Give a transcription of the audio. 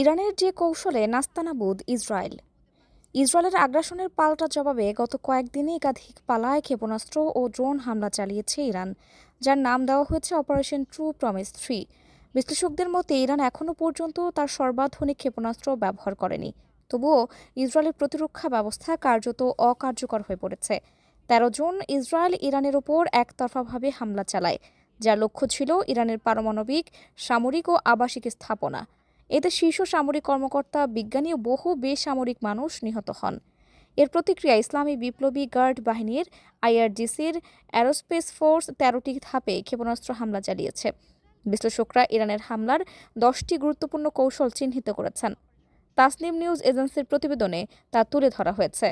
ইরানের যে কৌশলে নাস্তানাবুদ ইসরায়েল। ইসরায়েলের আগ্রাসনের পাল্টা জবাবে গত কয়েকদিনে একাধিক পালায় ক্ষেপণাস্ত্র ও ড্রোন হামলা চালিয়েছে ইরান, যার নাম দেওয়া হয়েছে অপারেশন ট্রু প্রমিস থ্রি। বিশ্লেষকদের মতে, ইরান এখনও পর্যন্ত তার সর্বাধুনিক ক্ষেপণাস্ত্র ব্যবহার করেনি। তবুও ইসরায়েলের প্রতিরক্ষা ব্যবস্থা কার্যত অকার্যকর হয়ে পড়েছে। তেরো জুন ইসরায়েল ইরানের ওপর একতরফাভাবে হামলা চালায়, যার লক্ষ্য ছিল ইরানের পারমাণবিক, সামরিক ও আবাসিক স্থাপনা। এতে শীর্ষ সামরিক কর্মকর্তা, বিজ্ঞানী ও বহু বেসামরিক মানুষ নিহত হন। এর প্রতিক্রিয়া ইসলামী বিপ্লবী গার্ড বাহিনীর আইআরজিসির অ্যারোস্পেস ফোর্স তেরোটি ধাপে ক্ষেপণাস্ত্র হামলা চালিয়েছে। বিশ্লেষকরা ইরানের হামলার দশটি গুরুত্বপূর্ণ কৌশল চিহ্নিত করেছেন। তাসনিম নিউজ এজেন্সির প্রতিবেদনে তা তুলে ধরা হয়েছে।